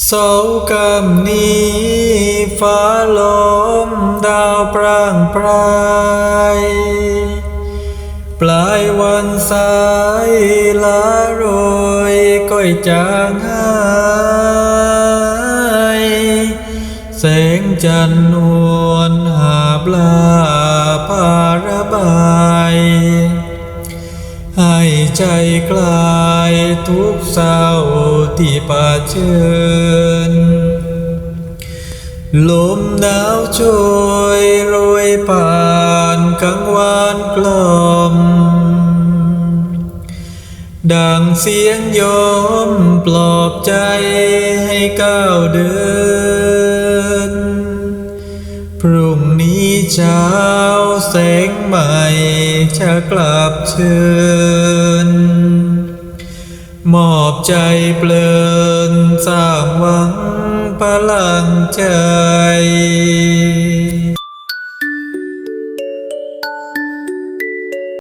เสากำนี้ฟ้าลมดาวปร่างปราย ปลายวันสายลาโรยก้อยจางหายแสงจันทร์นวลหาบลา ใจคลายทุกเศร้าที่ปาเชิญลมหนาวช่วยโรยผ่านกังวานกลอม ดังเสียงโยมปลอบใจให้ก้าวเดิน พรุ่งนี้ เช้าแสงใหม่จะกลับเชิญมอบใจเปลินสร้างหวังพลังใจ